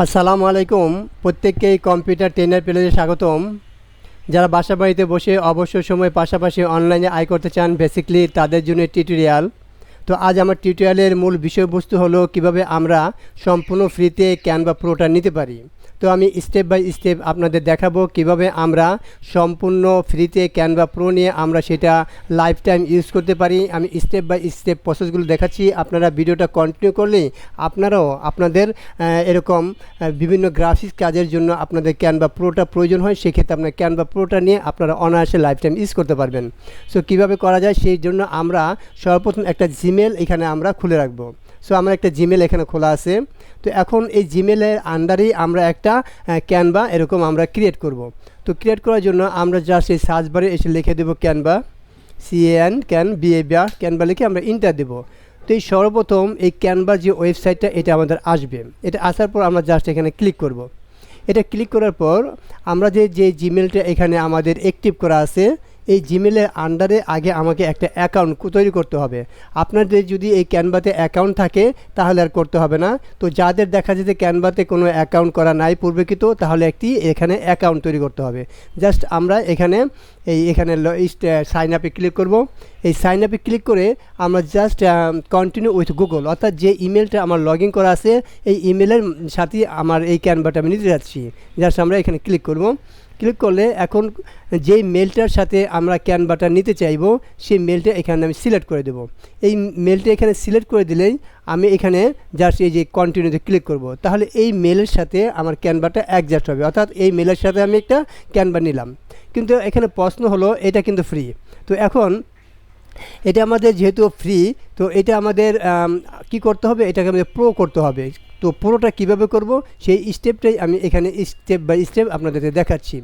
আসসালামু আলাইকুম। প্রত্যেককেই কম্পিউটার ট্রেনার প্লেজে স্বাগতম। যারা বাসা বাড়িতে বসে অবসর সময় পাশাপাশি অনলাইনে আয় করতে চান বেসিকলি তাদের জন্য টিউটোরিয়াল তো আজ আমার টিউটোরিয়ালের মূল বিষয়বস্তু হলো কীভাবে আমরা সম্পূর্ণ ফ্রিতে ক্যানভা প্রোটা নিতে পারি। তো আমি স্টেপ বাই স্টেপ আপনাদের দেখাবো কীভাবে আমরা সম্পূর্ণ ফ্রিতে ক্যানভা প্রো নিয়ে আমরা সেটা লাইফ টাইম ইউজ করতে পারি। আমি স্টেপ বাই স্টেপ প্রসেসগুলো দেখাচ্ছি। আপনারা ভিডিওটা কন্টিনিউ করলে আপনারাও আপনাদের এরকম বিভিন্ন গ্রাফিক্স কাজের জন্য আপনাদের ক্যানভা প্রোটা প্রয়োজন হয়, সেক্ষেত্রে আপনার ক্যানভা প্রোটা নিয়ে আপনারা অনায়াসে লাইফ টাইম ইউজ করতে পারবেন। সো কীভাবে করা যায়, সেই জন্য আমরা সর্বপ্রথম একটা জিমেল এখানে আমরা খুলে রাখব। সো আমার একটা জিমেল এখানে খোলা আছে। তো এখন এই জিমেলের আন্ডারেই আমরা একটা ক্যানভা এরকম আমরা ক্রিয়েট করব। তো ক্রিয়েট করার জন্য আমরা জাস্ট এই সার্চ বারে এসে লিখে দেবো ক্যানভা সিএন ক্যান বিএবিআর ক্যানভা লিখে আমরা ইন্টার দেবো। তো এই সর্বপ্রথম এই ক্যানভার যে ওয়েবসাইটটা এটা আমাদের আসবে। এটা আসার পর আমরা জাস্ট এখানে ক্লিক করব। এটা ক্লিক করার পর আমরা যে যে জিমেলটা এখানে আমাদের অ্যাক্টিভ করা আছে এই জিমেলের আন্ডারে আগে আমাকে একটা অ্যাকাউন্ট তৈরি করতে হবে। আপনাদের যদি এই ক্যানভাতে অ্যাকাউন্ট থাকে, তাহলে আর করতে হবে না। তো যাদের দেখা যায় যে ক্যানভাতে কোনো অ্যাকাউন্ট করা নাই পূর্বেকৃত, তাহলে একটি এখানে অ্যাকাউন্ট তৈরি করতে হবে। জাস্ট আমরা এখানে, এই এখানে সাইন আপে ক্লিক করব। এই সাইন আপে ক্লিক করে আমরা জাস্ট কন্টিনিউ উইথ গুগল অর্থাৎ যে ইমেলটা আমার লগ ইন করা আছে, এই ইমেলের সাথে আমার এই ক্যানভাটা আমি নিতে যাচ্ছি। জাস্ট আমরা এখানে ক্লিক করব। ক্লিক করলে এখন যেই মেলটার সাথে আমরা ক্যানভাটা নিতে চাইব সেই মেলটা এখানে আমি সিলেক্ট করে দেবো। এই মেলটা এখানে সিলেক্ট করে দিলেই আমি এখানে জাস্ট এই যে কন্টিনিউতে ক্লিক করব। তাহলে এই মেলের সাথে আমার ক্যানভাটা অ্যাডজাস্ট হবে। অর্থাৎ এই মেলের সাথে আমি একটা ক্যানভা নিলাম। কিন্তু এখানে প্রশ্ন হলো এটা কিন্তু ফ্রি তো এখন এটা আমাদের যেহেতু ফ্রি তো এটা আমাদের আম, কি করতে হবে? এটাকে আমাদের প্রো করতে হবে। তো পুরোটা কীভাবে করব? সেই স্টেপটাই আমি এখানে স্টেপ বাই স্টেপ আপনাদেরকে দেখাচ্ছি।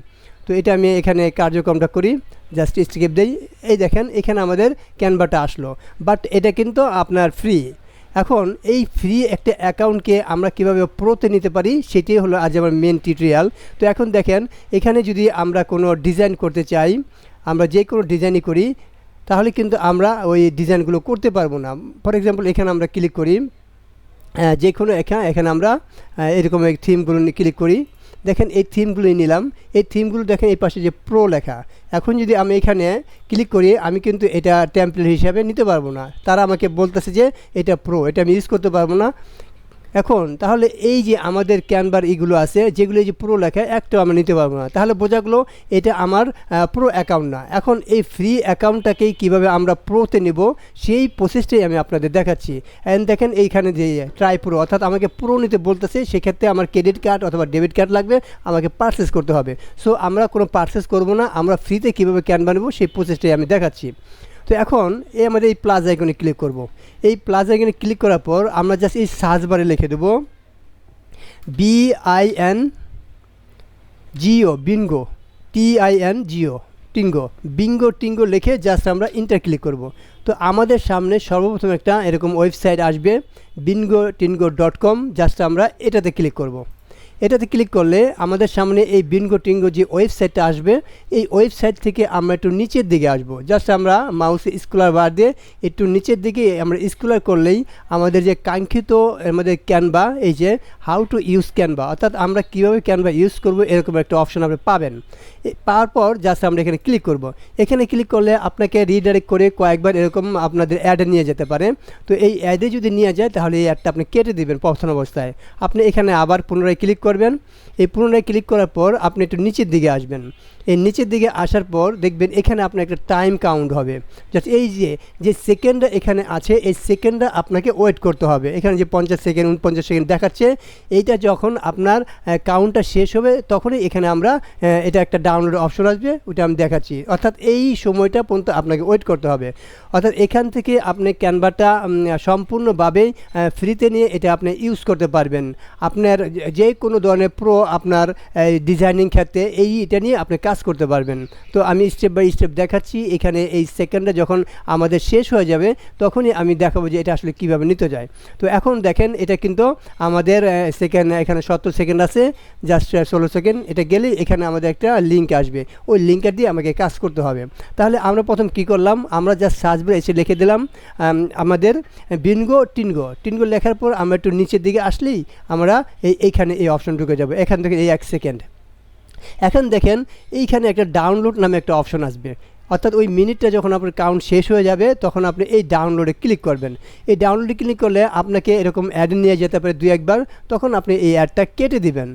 তো এটা আমি এখানে কার্যক্রমটা করি জাস্ট স্টেপ দিই। এই দেখেন, এখানে আমাদের ক্যানভাটা আসলো। বাট এটা কিন্তু আপনার ফ্রি এখন এই ফ্রি একটা অ্যাকাউন্টকে আমরা কীভাবে প্রোতে নিতে পারি সেটাই হলো আজ আমার মেন টিউটোরিয়াল তো এখন দেখেন, এখানে যদি আমরা কোনো ডিজাইন করতে চাই, আমরা যে কোনো ডিজাইনই করি, তাহলে কিন্তু আমরা ওই ডিজাইনগুলো করতে পারব না। ফর এক্সাম্পল এখানে আমরা ক্লিক করি। যে কোনো এখানে এখানে আমরা এরকম থিমগুলো ক্লিক করি। দেখেন এই থিমগুলোই নিলাম। এই থিমগুলো দেখেন এই পাশে যে প্রো লেখা। এখন যদি আমি এখানে ক্লিক করি, আমি কিন্তু এটা টেমপ্লেট হিসাবে নিতে পারব না। তারা আমাকে বলতেছে যে এটা প্রো এটা আমি ইউজ করতে পারব না। এখন, তাহলে এই যে আমাদের ক্যানভার এগুলো আছে, যেগুলো যে প্রো লেখা, একটাও আমরা নিতে পারব না। তাহলে বোঝা গেলো এটা আমার প্রো অ্যাকাউন্ট না। এখন এই ফ্রি অ্যাকাউন্টটাকেই কীভাবে আমরা প্রোতে নেব, সেই প্রসেসটাই আমি আপনাদের দেখাচ্ছি। অ্যান্ড দেখেন এইখানে যে ট্রাই প্রো অর্থাৎ আমাকে প্রো নিতে বলতেছে, সেক্ষেত্রে আমার ক্রেডিট কার্ড অথবা ডেবিট কার্ড লাগবে, আমাকে পারচেস করতে হবে। সো আমরা কোনো পারচেস করব না, আমরা ফ্রিতে কীভাবে ক্যানভা নেব, সেই প্রসেসটাই আমি দেখাচ্ছি। তো এখন এই আমাদের এই প্লাস আইকনে ক্লিক করব। এই প্লাস আইকনে ক্লিক করার পর আমরা জাস্ট এই সার্চ বারে লিখে দেব B I N G O bingo T I N G O tingo bingo tingo লিখে জাস্ট আমরা ইন্টার ক্লিক করব। তো আমাদের সামনে সর্বপ্রথম একটা এরকম ওয়েবসাইট আসবে বিনগো টিনগো ডট কম জাস্ট আমরা এটাতে ক্লিক করব। এটাতে ক্লিক করলে আমাদের সামনে এই বিনগো টিঙ্গো যে ওয়েবসাইটটা আসবে, এই ওয়েবসাইট থেকে আমরা একটু নিচের দিকে আসব। জাস্ট আমরা মাউসে স্কুলার বার দিয়ে একটু নিচের দিকে আমরা স্কুলার করলেই আমাদের যে কাঙ্ক্ষিত, আমাদের ক্যানভা এই যে হাউ টু ইউজ ক্যানভা অর্থাৎ আমরা কীভাবে ক্যানভা ইউজ করব, এরকম একটা অপশন আপনি পাবেন। পাওয়ার পর জাস্ট আমরা এখানে ক্লিক করব। এখানে ক্লিক করলে আপনাকে রিডাইরেক্ট করে কয়েকবার এরকম আপনাদের অ্যাডে নিয়ে যেতে পারে। তো এই অ্যাডে যদি নিয়ে যায়, তাহলে এই অ্যাডটা আপনি কেটে দেবেন প্রথম অবস্থায়। আপনি এখানে আবার পুনরায় ক্লিক করবেন এই পুনরায় ক্লিক করার পর আপনি একটু নিচের দিকে আসবেন। এই নিচের দিকে আসার পর দেখবেন এখানে আপনার একটা টাইম কাউন্ট হবে। জাস্ট এই যে যে সেকেন্ডটা এখানে আছে এই সেকেন্ডটা আপনাকে ওয়েট করতে হবে। এখানে যে পঞ্চাশ সেকেন্ড উনপঞ্চাশ সেকেন্ড দেখাচ্ছে এইটা যখন আপনার কাউন্টটা শেষ হবে তখনই এখানে আমরা এটা একটা ডাউনলোড অপশন আসবে ওটা আমি দেখাচ্ছি। অর্থাৎ এই সময়টা পর্যন্ত আপনাকে ওয়েট করতে হবে। অর্থাৎ এখান থেকে আপনি ক্যানভাটা উম, সম্পূর্ণভাবেই ফ্রিতে নিয়ে এটা আপনি ইউজ করতে পারবেন। আপনার যে- যে কোনো ধরনের প্রো আপনার ডিজাইনিং ক্ষেত্রে এই এটা নিয়ে আপনি কাজ করতে পারবেন। তো আমি স্টেপ বাই স্টেপ দেখাচ্ছি, এখানে এই সেকেন্ডে যখন আমাদের শেষ হয়ে যাবে, তখনই আমি দেখাবো যে এটা আসলে কীভাবে নিতে যায়। তো এখন দেখেন, এটা কিন্তু আমাদের সেকেন্ড এখানে সত্তর সেকেন্ড আছে জাস্ট ষোলো সেকেন্ড এটা গেলে এখানে আমাদের একটা লিঙ্ক আসবে। ওই লিঙ্কটা দিয়ে আমাকে কাজ করতে হবে। তাহলে আমরা প্রথম কি করলাম? আমরা জাস্ট সার্চ এসে লিখে দিলাম আমাদের বিনগো, টিনগো। টিনগো লেখার পর আমরা একটু নিচের দিকে আসলেই আমরা এই এইখানে এই অপশন ঢুকে যাব, এখান থেকে এই এক সেকেন্ড এখন দেখেন, এইখানে একটা ডাউনলোড নামে একটা অপশন আসবে। অর্থাৎ ওই মিনিটটা যখন আপনার কাউন্ট শেষ হয়ে যাবে, তখন আপনি এই ডাউনলোডে ক্লিক করবেন। এই ডাউনলোডে ক্লিক করলে আপনাকে এরকম অ্যাড নিয়ে যেতে পারে দু একবার, তখন আপনি এই অ্যাডটা কেটে দিবেন।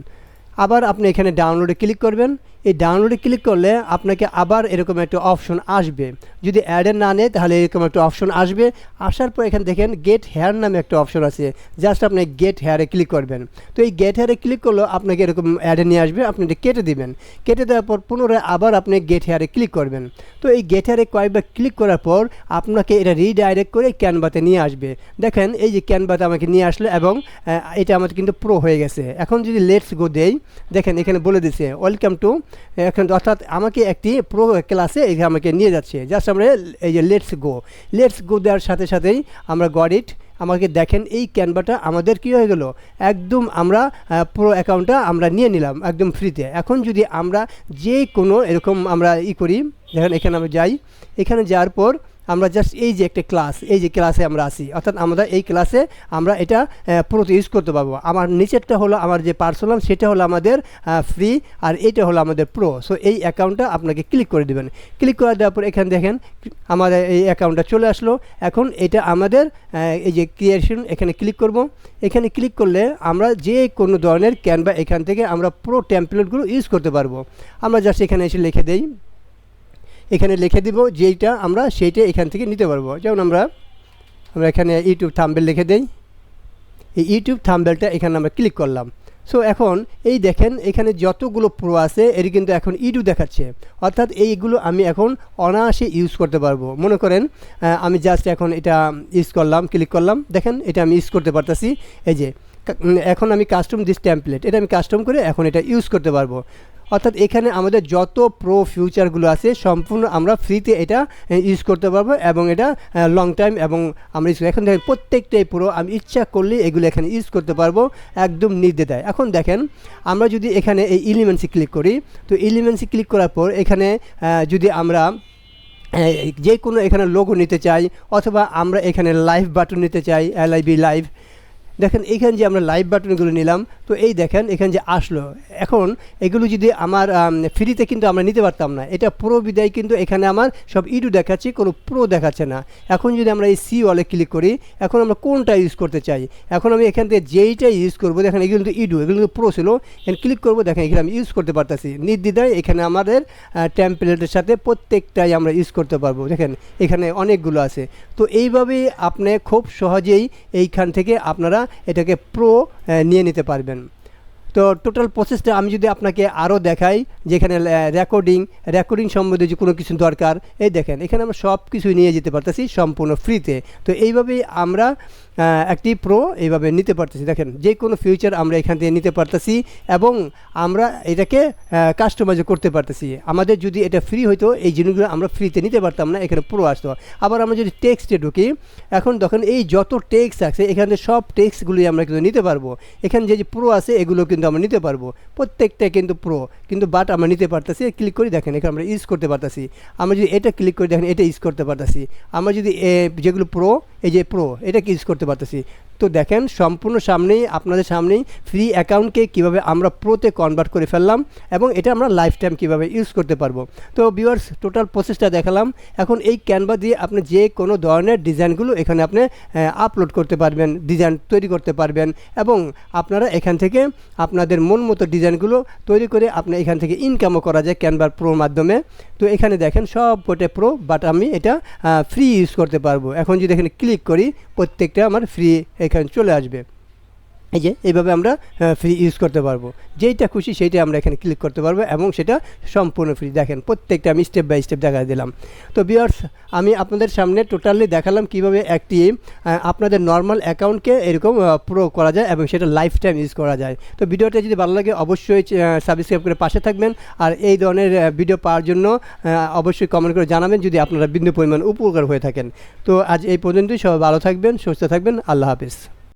আবার আপনি এখানে ডাউনলোডে ক্লিক করবেন। এই ডাউনলোডে ক্লিক করলে আপনাকে আবার এরকম একটা অপশন আসবে। যদি অ্যাডে না নেয়, তাহলে এরকম একটা অপশন আসবে। আসার পর এখানে দেখেন গেট হেয়ার নামে একটা অপশন আছে। জাস্ট আপনি গেট হেয়ারে ক্লিক করবেন। তো এই গেট হেয়ারে ক্লিক করলেও আপনাকে এরকম অ্যাডে নিয়ে আসবে। আপনি এটা কেটে দিবেন। কেটে দেওয়ার পর পুনরায় আবার আপনি গেট হেয়ারে ক্লিক করবেন। তো এই গেট হেয়ারে কয়েকবার ক্লিক করার পর আপনাকে এটা রিডাইরেক্ট করে ক্যানভাতে নিয়ে আসবে। দেখেন এই যে ক্যানভাতে আমাকে নিয়ে আসলো এবং এটা আমাদের কিন্তু প্রো হয়ে গেছে। এখন যদি লেটস গো দেই, দেখেন এখানে বলে দিছে ওয়েলকাম টু এখন অর্থাৎ আমাকে একটি প্রো ক্লাসে এই আমাকে নিয়ে যাচ্ছে। জাস্ট আমরা এই যে লেটস গো লেটস গো দেওয়ার সাথে সাথেই আমরা গড ইট আমাকে দেখেন এই ক্যানভাটা আমাদের কি হয়ে গেল? একদম আমরা প্রো অ্যাকাউন্টটা আমরা নিয়ে নিলাম, একদম ফ্রিতে এখন যদি আমরা যে কোনো এরকম আমরা ই করি, দেখেন এখানে আমি যাই। এখানে যাওয়ার পর আমরা জাস্ট এই যে একটা ক্লাস এই যে ক্লাসে আমরা আসি অর্থাৎ আমরা এই ক্লাসে আমরা এটা প্রোতে ইউজ করতে পারব। আমার নিচেরটা হলো আমার যে পার্সোনাল সেটা হলো আমাদের ফ্রি আর এটা হলো আমাদের প্রো সো এই অ্যাকাউন্টটা আপনাকে ক্লিক করে দেবেন। ক্লিক করে দেওয়ার পর এখানে দেখেন, আমাদের এই অ্যাকাউন্টটা চলে আসলো। এখন এটা আমাদের এই যে ক্রিয়েশন এখানে ক্লিক করব। এখানে ক্লিক করলে আমরা যে কোনো ধরনের ক্যানভা এখান থেকে আমরা প্রো টেমপ্লেটগুলো ইউজ করতে পারব। আমরা জাস্ট এখানে এসে লিখে দেই। এখানে লিখে দিব যেইটা আমরা সেইটা এখান থেকে নিতে পারব। যেমন আমরা আমরা এখানে ইউটিউব থাম্বেল লিখে দেই। এই ইউটিউব থাম্বেলটা এখানে আমরা ক্লিক করলাম। সো এখন এই দেখেন এখানে যতগুলো প্রো আছে, এর কিন্তু এখন ইডু দেখাচ্ছে। অর্থাৎ এইগুলো আমি এখন অনায়াসে ইউজ করতে পারব। মনে করেন আমি জাস্ট এখন এটা ইউজ করলাম ক্লিক করলাম। দেখেন, এটা আমি ইউজ করতে পারতেছি। এই যে এখন আমি কাস্টম দিস টেমপ্লেট এটা আমি কাস্টম করে এখন এটা ইউজ করতে পারব। অর্থাৎ এখানে আমাদের যত প্রো ফিউচারগুলো আছে, সম্পূর্ণ আমরা ফ্রিতে এটা ইউজ করতে পারব এবং এটা লং টাইম এবং আমরা use- এখন দেখেন প্রত্যেকটাই প্রো আমি ইচ্ছা করলে এগুলো এখানে ইউজ করতে পারব, একদম নির্দ্বিধায়। এখন দেখেন, আমরা যদি এখানে এই ইলিমেন্সি ক্লিক করি, তো ইলিমেন্সি ক্লিক করার পর এখানে যদি আমরা যে কোনো এখানে লোগো নিতে চাই, অথবা আমরা এখানে লাইভ বাটন নিতে চাই এলআইবি লাইভ দেখেন, এইখানে যে আমরা লাইভ বাটনগুলো নিলাম, তো এই দেখেন, এখানে যে আসলো। এখন এগুলো যদি আমার ফ্রিতে কিন্তু আমরা নিতে পারতাম না। এটা প্রো বিদায় কিন্তু এখানে আমার সব ইডু দেখাচ্ছে, কোনো প্রো দেখাচ্ছে না। এখন যদি আমরা এই সি ওয়ালে ক্লিক করি, এখন আমরা কোনটা ইউজ করতে চাই? এখন আমি এখান থেকে যেইটা ইউজ করব, দেখেন, এগুলো কিন্তু ইডু এগুলো কিন্তু প্রো ছিল। এখানে ক্লিক করব, দেখেন এখানে আমি ইউজ করতে পারতেছি। নির্দ্বিধায় এখানে আমাদের টেম্পলেটের সাথে প্রত্যেকটাই আমরা ইউজ করতে পারব। দেখেন, এখানে অনেকগুলো আছে। তো এইভাবেই আপনি খুব সহজেই এইখান থেকে আপনারা এটাকে প্রো নিয়ে নিতে পারবেন। তো টোটাল প্রসেসটা আমি যদি আপনাকে আরও দেখাই, যেখানে রেকর্ডিং রেকর্ডিং সম্বন্ধে যে কোনো কিছু দরকার, এই দেখেন, এখানে আমরা সব কিছু নিয়ে যেতে পারতেছি সম্পূর্ণ ফ্রিতে তো এইভাবেই আমরা একটি প্রো এইভাবে নিতে পারতেছি। দেখেন যে কোনো ফিউচার আমরা এখান থেকে নিতে পারতেছি এবং আমরা এটাকে কাস্টমাইজ করতে পারতেছি। আমাদের যদি এটা ফ্রি হইতো, এই জিনিসগুলো আমরা ফ্রিতে নিতে পারতাম না, এখানে প্রো আসতো। আবার আমরা যদি টেক্সটে ঢুকি, এখন তখন এই যত টেক্সট আছে, এখানে সব টেক্সগুলি আমরা কিন্তু নিতে পারব। এখানে যে যে প্রো আছে, এগুলো কিন্তু আমরা নিতে পারব। প্রত্যেকটা কিন্তু প্রো কিন্তু বাট আমরা নিতে পারতেছি। ক্লিক করি, দেখেন, এখানে আমরা ইউজ করতে পারতেছি। আমরা যদি এটা ক্লিক করি, দেখেন, এটা ইউজ করতে পারতেছি। আমরা যদি যেগুলো প্রো এই যে প্রো এটাকে ইউজ করতে পারতেছি। তো দেখেন, সম্পূর্ণ সামনেই, আপনাদের সামনেই ফ্রি অ্যাকাউন্টকে কীভাবে আমরা প্রোতে কনভার্ট করে ফেললাম এবং এটা আমরা লাইফ টাইম কীভাবে ইউজ করতে পারব। তো ভিউয়ার্স টোটাল প্রসেসটা দেখালাম। এখন এই ক্যানভা দিয়ে আপনি যে কোনো ধরনের ডিজাইনগুলো এখানে আপনি আপলোড করতে পারবেন ডিজাইন তৈরি করতে পারবেন এবং আপনারা এখান থেকে আপনাদের মন মতো ডিজাইনগুলো তৈরি করে আপনি এখান থেকে ইনকামও করা যায় ক্যানভার প্রোর মাধ্যমে। তো এখানে দেখেন সব কোটে প্রো বাট আমি এটা ফ্রি ইউজ করতে পারব। এখন যদি এখানে ক্লিক করি, প্রত্যেকটা আমার ফ্রি এখানে চলে আসবে। এই যে, এইভাবে আমরা ফ্রি ইউজ করতে পারব। যেইটা খুশি সেইটা আমরা এখানে ক্লিক করতে পারব এবং সেটা সম্পূর্ণ ফ্রি দেখেন, প্রত্যেকটা আমি স্টেপ বাই স্টেপ দেখা দিলাম। তো বিয়ার্স আমি আপনাদের সামনে টোটালি দেখালাম কীভাবে একটি আপনাদের নর্মাল অ্যাকাউন্টকে এরকম প্রো করা যায় এবং সেটা লাইফ টাইম ইউজ করা যায়। তো ভিডিওটা যদি ভালো লাগে, অবশ্যই সাবস্ক্রাইব করে পাশে থাকবেন। আর এই ধরনের ভিডিও পাওয়ার জন্য অবশ্যই কমেন্ট করে জানাবেন যদি আপনারা বিন্দু পরিমাণ উপকার হয়ে থাকেন। তো আজ এই পর্যন্তই, সবাই ভালো থাকবেন, সুস্থ থাকবেন, আল্লাহ হাফিজ।